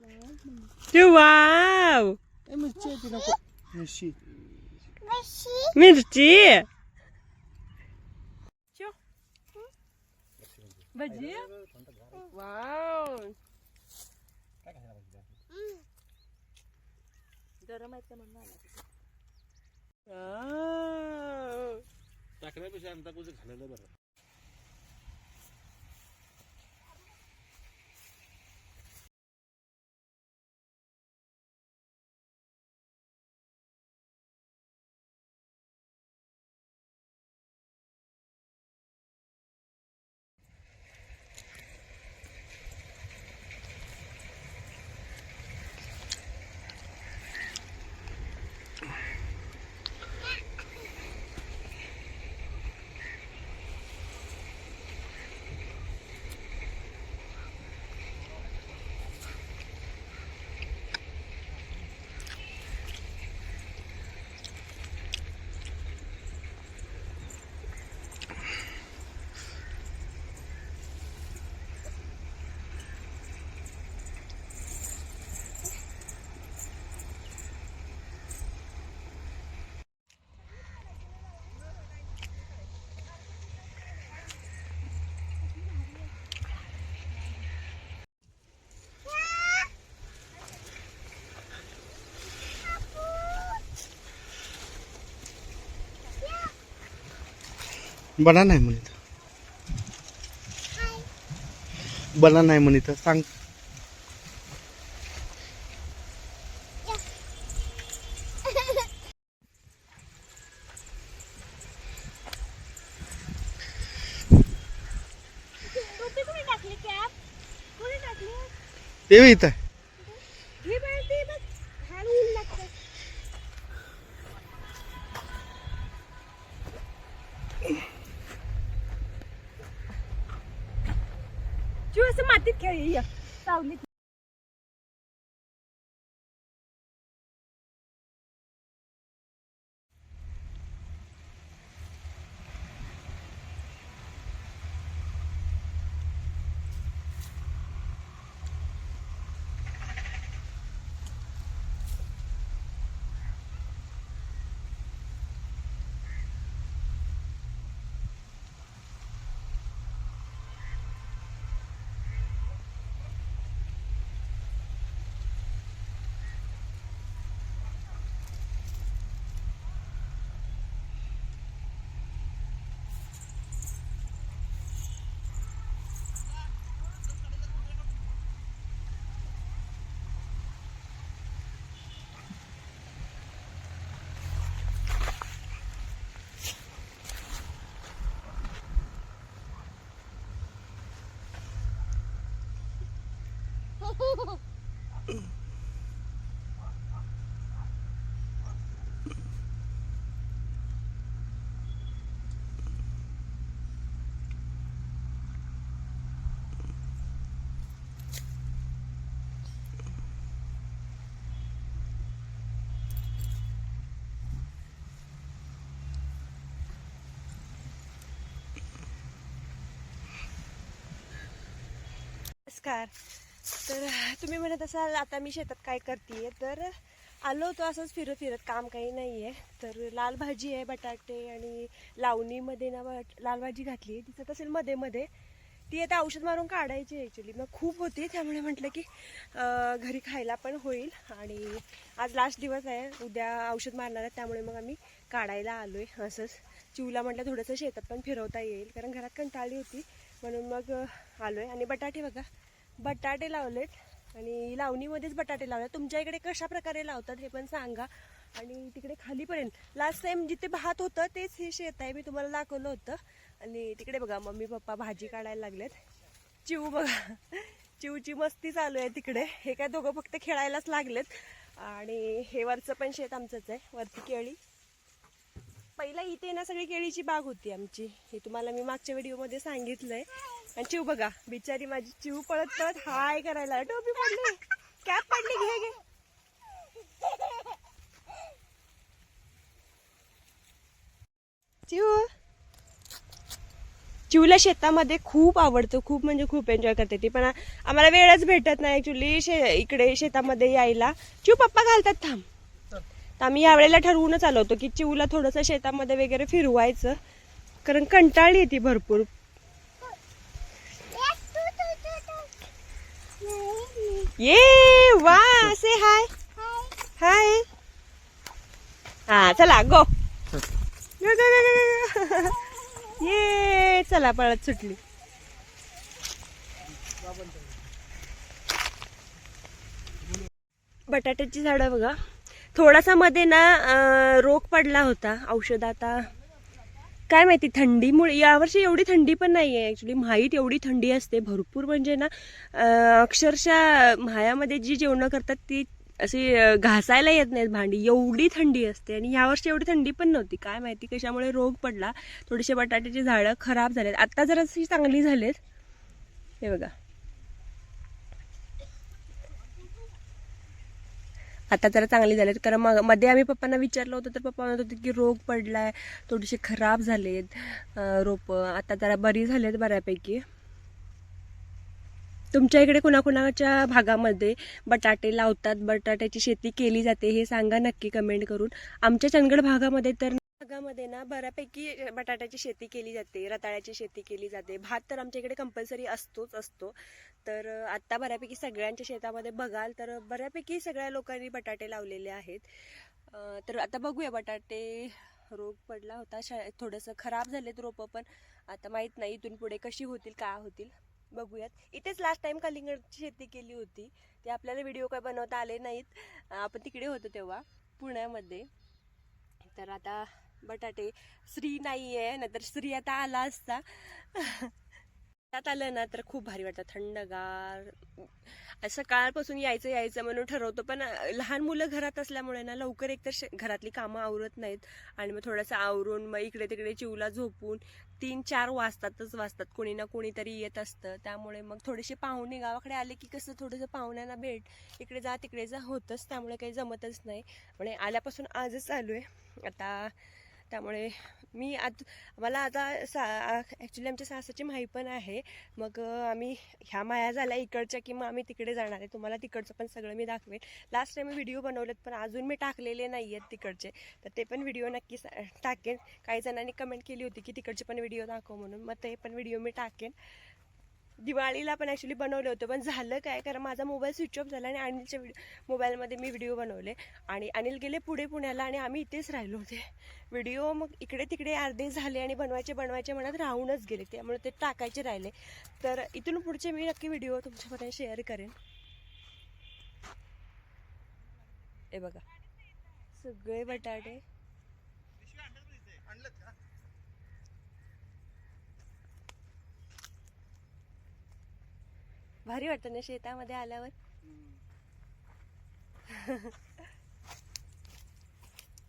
चिव wow ए मिरची आहे ती नको मिरची मिरची चिव. भजी वाव गरम आहेत का म्हणून वाव. टाकण्यापेक्षा अंता कुठे घालायला बरं बना नाही म्हणित बना नाही म्हणित सांग. ते इथं मातीत खेळ नमस्कार तर तुम्ही म्हणत असाल आता मी शेतात काय करते तर आलो होतो असंच फिरत फिरत काम काही नाही आहे तर लाल भाजी आहे बटाटे आणि लावणीमध्ये ना लाल भाजी घातली आहे. दिसत असेल मध्ये मध्ये. ती आता औषध मारून काढायची ॲक्च्युली मग खूप होती त्यामुळे म्हटलं की घरी खायला पण होईल. आणि आज लास्ट दिवस आहे उद्या औषध मारणार आहे त्यामुळे मग आम्ही काढायला आलो आहे असंच. चिवला म्हटलं थोडंसं शेतात पण फिरवता येईल कारण घरात कंटाळली होती. म्हणून मग आलो आहे आणि बटाटे बघा बटाटे लावलेत आणि लावणीमध्येच बटाटे लावले तुमच्या इकडे कशा प्रकारे लावतात हे पण सांगा. आणि तिकडे खालीपर्यंत लास्ट टाइम जिथे भात होतं तेच हे शेत आहे मी तुम्हाला दाखवलं होतं. आणि तिकडे बघा मम्मी पप्पा भाजी काढायला लागलेत. चिऊ बघा चिवची मस्ती चालू आहे तिकडे. हे काय दोघं फक्त खेळायलाच लागलेत. आणि हे वरचं पण शेत आमचंच आहे वरती केळी. पहिला इथे ना सगळी केळीची बाग होती आमची. हे तुम्हाला मी मागच्या व्हिडिओमध्ये सांगितलंय. आणि चिव बघा बिचारी माझी चिव पळत पळत हाय करायला. टोपी पडली. कॅप पडली घे घे. चिव. चिवला शेतामध्ये खूप आवडतं. खूप म्हणजे खूप एन्जॉय करते ती. पण आम्हाला वेळच भेटत नाही ऍक्च्युली शे इकडे शेतामध्ये यायला. चिव पप्पा घालतात थांब. तर आम्ही यावेळेला ठरवूनच आलो होतो की चिवला थोडंसं शेतामध्ये वगैरे फिरवायचं. कारण कंटाळली येते ती भरपूर. ये वा असे हाय. हाय. हा चला गो. ये चला पळत सुटली. बटाट्याची झाडं बघा. थोडासा मध्ये ना रोग पडला होता औषध आता काय माहिती थंडीमुळे यावर्षी एवढी थंडी पण नाही आहे ॲक्च्युली माहीत एवढी थंडी असते. भरपूर म्हणजे ना अक्षरशः मायामध्ये जी जेवणं करतात ती अशी घासायला येत नाहीत भांडी. एवढी थंडी असते. आणि यावर्षी एवढी थंडी पण नव्हती. काय माहिती कशामुळे रोग पडला. थोडीशी बटाट्याची झाडं खराब झालेत. आत्ता जराशी चांगली झालेत. हे बघा. आता जरा चांगली झालेत. कारण मग मध्ये आम्ही पप्पांना विचारलं होतं तर पप्पा म्हणत होते की रोग पडलाय थोडीशी खराब झालेत रोपं. आता जरा बरी झालेत बऱ्यापैकी. तुमच्या इकडे कुणाकुणाच्या भागामध्ये बटाटे लावतात? बटाट्याची शेती केली जाते हे सांगा नक्की कमेंट करून. आमच्या चंदगड भागामध्ये तर भागामध्ये ना बऱ्यापैकी बटाट्याची शेती केली जाते रताळ्याची शेती केली जाते. भात तर आमच्या इकडे कंपल्सरी असतोच असतो. तर आत्ता बऱ्यापैकी सगळ्यांच्या शेतामध्ये बघाल तर बऱ्यापैकी सगळ्या लोकांनी बटाटे लावलेले आहेत. तर आता बघूया बटाटे रोग पडला होता शा थोडंसं खराब झालेत रोपं पण. आता माहीत नाही इथून पुढे कशी होतील काय होतील. बघूयात. इथेच लास्ट टाइम कलिंगडची शेती केली होती. ते आपल्याला व्हिडिओ काय बनवता आले नाहीत. आपण तिकडे होतो तेव्हा पुण्यामध्ये. तर आता बटाटे. श्री नाही आहे नाहीतर श्री आता आला असता. त्यात आलं ना तर खूप भारी वाटतं. थंडगार. सकाळपासून यायचं यायचं म्हणून ठरवतो पण लहान मुलं घरात असल्यामुळे ना लवकर एकतर घरातली कामं आवरत नाहीत. आणि मग थोडंसं आवरून मग इकडे तिकडे चिवला झोपून तीन चार वाजतातच वाजतात. कोणी ना कोणीतरी येत असतं. त्यामुळे मग थोडेसे पाहुणे गावाकडे आले की कसं थोडंसं पाहुण्यांना भेट. इकडे जा तिकडे जा होतंच. त्यामुळे काही जमतच नाही. म्हणजे आल्यापासून आजच चालू आहे. आता त्यामुळे मी आत मला आता सा ॲक्च्युली आमच्या सासाची माही पण आहे. मग आम्ही ह्या माया झाल्या इकडच्या की मग आम्ही तिकडे जाणार आहे. तुम्हाला तिकडचं पण सगळं मी दाखवेन. लास्ट टाईम मी व्हिडिओ बनवलेत पण अजून मी टाकलेले नाही आहेत तिकडचे. तर ते पण व्हिडिओ नक्की टाकेन. काही जणांनी कमेंट केली होती की तिकडचे पण व्हिडिओ दाखव म्हणून. मग ते पण व्हिडिओ मी टाकेन. दिवाळीला पण ॲक्च्युली बनवले होते. पण झालं काय? कारण माझा मोबाईल स्विच ऑफ झाला आणि अनिलच्या व्हिडिओ मोबाईलमध्ये मी व्हिडिओ बनवले. आणि अनिल गेले पुढे पुण्याला आणि आम्ही इथेच राहिलो होते. व्हिडिओ मग इकडे तिकडे अर्धे झाले आणि बनवायचे बनवायचे म्हणत राहूनच गेले. त्यामुळे ते टाकायचे राहिले. तर इथून पुढचे मी नक्की व्हिडिओ तुमच्यापर्यंत शेअर करेन. हे बघा. सगळे बटाटे. भारी वाटतं ना शेतामध्ये आल्यावर.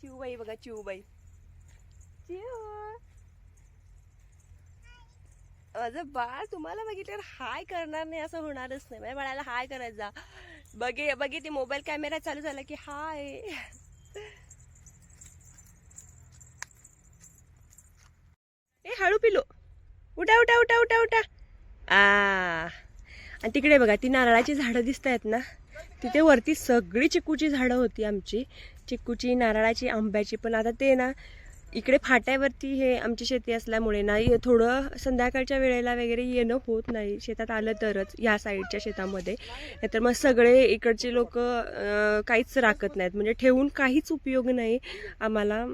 चिवबाई बघा चिवबाई चिव माझं बाळ तुम्हाला बघितल्यावर हाय करणार नाही असं होणारच नाही. माझ्या बाळाला हाय करायचा बघे बघे ते मोबाईल कॅमेरा चालू झाला की हाय. ए हळू पिलो. उठा उठा उठा उठा उठा. आ. आणि तिकडे बघा ती नारळाची झाडं दिसत आहेत ना. तिथे वरती सगळी चिकूची झाडं होती आमची. चिकूची नारळाची आंब्याची. पण आता ते ना इकडे फाट्यावरती हे आमची शेती असल्यामुळे ना थोडं संध्याकाळच्या वेळेला वगैरे येणं होत नाही. शेतात आलं तरच ह्या साईडच्या शेतामध्ये. नाहीतर मग सगळे इकडचे लोक काहीच राखत नाहीत. म्हणजे ठेवून काहीच उपयोग नाही आम्हाला.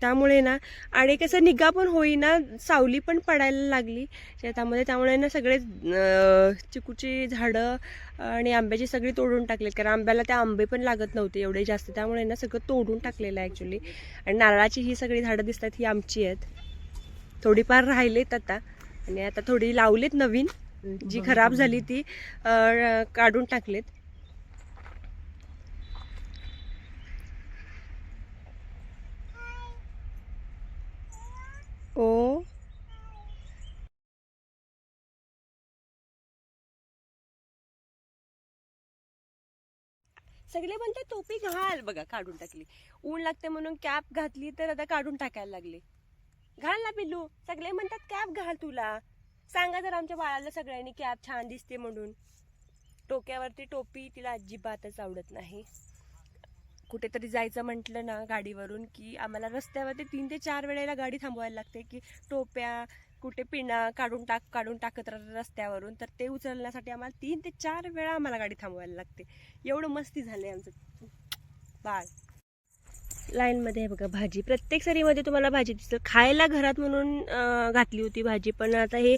त्यामुळे ना आणि कसं निगा पण होईना सावली पण पडायला लागली शेतामध्ये. त्यामुळे ना सगळे चिकूची झाडं आणि आंब्याची सगळी तोडून टाकलीत कारण आंब्याला त्या आंबे पण लागत नव्हते एवढे जास्त. त्यामुळे ना सगळं तोडून टाकलेलं आहे ॲक्च्युली आणि नारळाची ही सगळी झाडं दिसतात ही आमची आहेत. थोडीफार राहिलेत आता. आणि आता थोडी लावलीत नवीन. जी खराब झाली ती काढून टाकलेत. ओ. सगळे म्हणतात टोपी घाल. बघा काढून टाकली. ऊन लागते म्हणून कॅप घातली तर आता काढून टाकायला लागले. घाल ना पिल्लू. सगळे म्हणतात कॅप घाल तुला. सांगा जर आमच्या बाळाला सगळ्यांनी कॅप छान दिसते म्हणून. टोक्यावरती टोपी तिला अजिबातच आवडत नाही. कुठेतरी जायचं म्हटलं ना गाडीवरून की आम्हाला रस्त्यावरती तीन ते चार वेळेला गाडी थांबवायला लागते की टोप्या कुठे पिणा काढून टाक काढून टाकत राहतात रस्त्यावरून तर ते उचलण्यासाठी आम्हाला तीन ते चार वेळा आम्हाला गाडी थांबवायला लागते. एवढं मस्ती झालंय आमचं. बाळ. लाईनमध्ये आहे बघा भाजी. प्रत्येक सरीमध्ये तुम्हाला भाजी दिसतं खायला घरात म्हणून घातली होती भाजी पण आता हे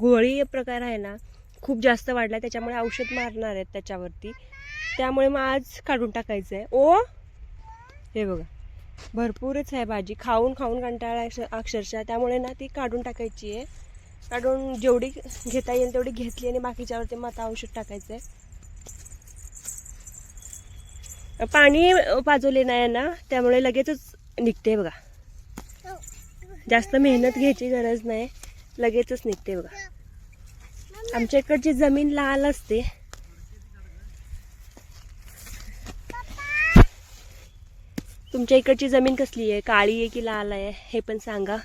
गोळी प्रकार आहे ना खूप जास्त वाढला त्याच्यामुळे औषध मारणार आहेत त्याच्यावरती. त्यामुळे मग आज काढून टाकायचं आहे ओ! हे बघा. भरपूरच आहे भाजी. खाऊन खाऊन कंटाळा अक्षरशः. त्यामुळे ना ती काढून टाकायची आहे. काढून जेवढी घेता येईल तेवढी घेतली आणि बाकीच्यावरती मग औषध टाकायचं आहे पाणी पाजवले नाही ना त्यामुळे लगेचच निघते बघा. जास्त मेहनत घ्यायची गरज नाही. लगेचच निघते बघा. आमच्या इकडची जमीन लाल असते. तुमच्या इकडची जमीन कसली आहे? काळी आहे की लाल आहे? हे पण सांगा.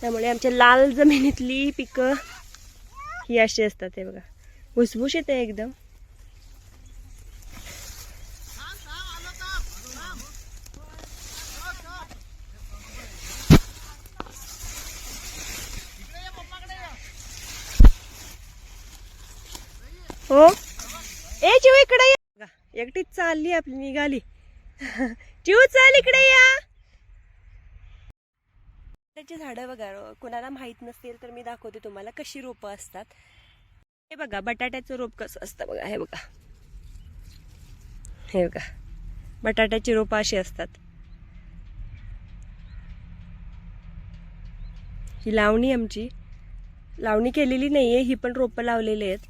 त्यामुळे आमच्या लाल जमिनीतली पिकं ही अशी असतात हे बघा. भुसभुशीत आहे एकदम. हो? ए चिव इकडे बघा, एकटीच चालली आपली निघाली. चिव चाल इकडे या. त्याची झाडं बघा कुणाला माहीत नसेल तर मी दाखवते तुम्हाला कशी रोपं असतात. हे बघा बटाट्याचं रोप कसं असतं बघा हे बघा. हे बघा बटाट्याची रोपं अशी असतात. ही लावणी आमची. लावणी केलेली नाहीये ही पण रोपं लावलेली आहेत.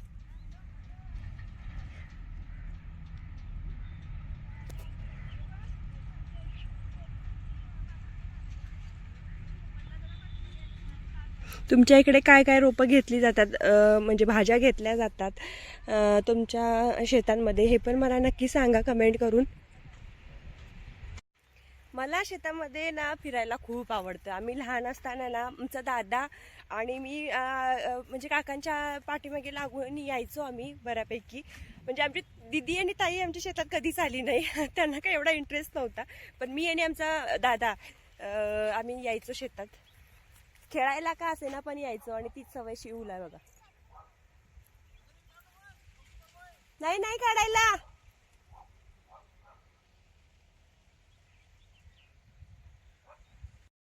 तुमच्या इकडे काय काय रोपं घेतली जातात? म्हणजे भाज्या घेतल्या जातात. तुमच्या शेतांमध्ये हे पण मला नक्की सांगा कमेंट करून. मला शेतामध्ये ना फिरायला खूप आवडतं. आम्ही लहान असताना ना आमचा दादा आणि मी म्हणजे काकांच्या पाठीमागे लागून यायचो आम्ही बऱ्यापैकी. म्हणजे आमची दिदी आणि ताई आमच्या शेतात कधीच आली नाही. त्यांना काही एवढा इंटरेस्ट नव्हता. पण मी आणि आमचा दादा आम्ही यायचो शेतात. खेळायला का असे ना पण यायचो आणि तीच सवय शिवला बघा. नाही नाही काढायला.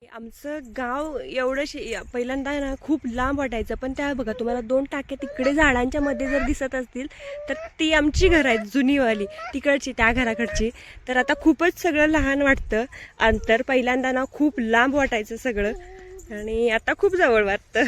आमचं गाव एवढं पहिल्यांदा ना खूप लांब वाटायचं पण त्या बघा तुम्हाला दोन टाक्या तिकडे झाडांच्या मध्ये जर दिसत असतील तर ती आमची घर आहेत जुनीवाली. तिकडची त्या घराकडची. तर आता खूपच सगळं लहान वाटतं. अंतर पहिल्यांदा ना खूप लांब वाटायचं सगळं. आणि आता खूप जवळ वाटतं.